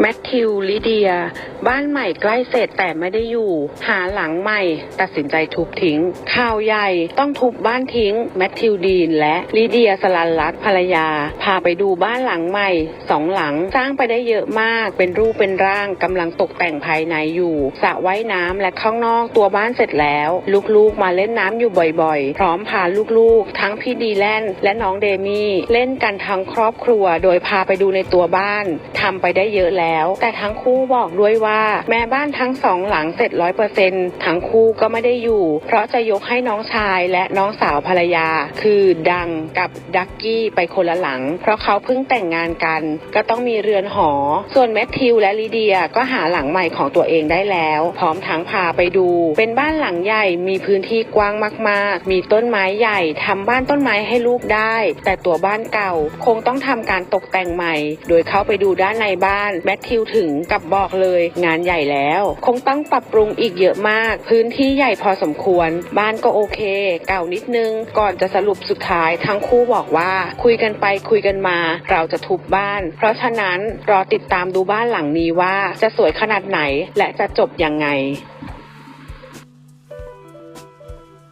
แมทธิวลิเดีย บ้านใหม่ใกล้เสร็จแต่ไม่ได้อยู่ หาหลังใหม่ ตัดสินใจทุบทิ้ง ข่าวใหญ่ต้องทุบบ้านทิ้ง แมทธิวดีนและลิเดียสลันรัตภรรยา พาไปดูบ้านหลังใหม่สองหลังสร้างไปได้เยอะมาก เป็นรูปเป็นร่างกำลังตกแต่งภายในอยู่สระว่ายน้ำและข้างนอกตัวบ้านเสร็จแล้ว ลูกๆมาเล่นน้ำอยู่บ่อยๆ พร้อมพาลูกๆ ทั้งพี่ดีแลนและน้องเดมี่เล่นกันทั้งครอบครัว โดยพาไปดูในตัวบ้านทำไปได้เยอะแล้วแต่ทั้งคู่บอกด้วยว่า แม่บ้านทั้งสองหลังเสร็จร้อยเปอร์เซ็นทั้งคู่ก็ไม่ได้อยู่ เพราะจะยกให้น้องชายและน้องสาวภรรยา คือดังกับดักกี้ไปคนละหลัง เพราะเขาเพิ่งแต่งงานกัน ก็ต้องมีเรือนหอ ส่วนแมทธิวและลิเดียก็หาหลังใหม่ของตัวเองได้แล้ว พร้อมทั้งพาไปดู เป็นบ้านหลังใหญ่มีพื้นที่กว้างมากๆ มีต้นไม้ใหญ่ทำบ้านต้นไม้ให้ลูกได้ แต่ตัวบ้านเก่าคงต้องทำการตกแต่งใหม่ โดยเข้าไปดูด้านในบ้านแมทธิวถึงกับบอกเลยงานใหญ่แล้ว คงต้องปรับปรุงอีกเยอะมาก พื้นที่ใหญ่พอสมควร บ้านก็โอเค เก่านิดนึง ก่อนจะสรุปสุดท้ายทั้งคู่บอกว่า คุยกันไปคุยกันมา เราจะทุบบ้าน เพราะฉะนั้นรอติดตามดูบ้านหลังนี้ว่าจะสวยขนาดไหนและจะจบยังไง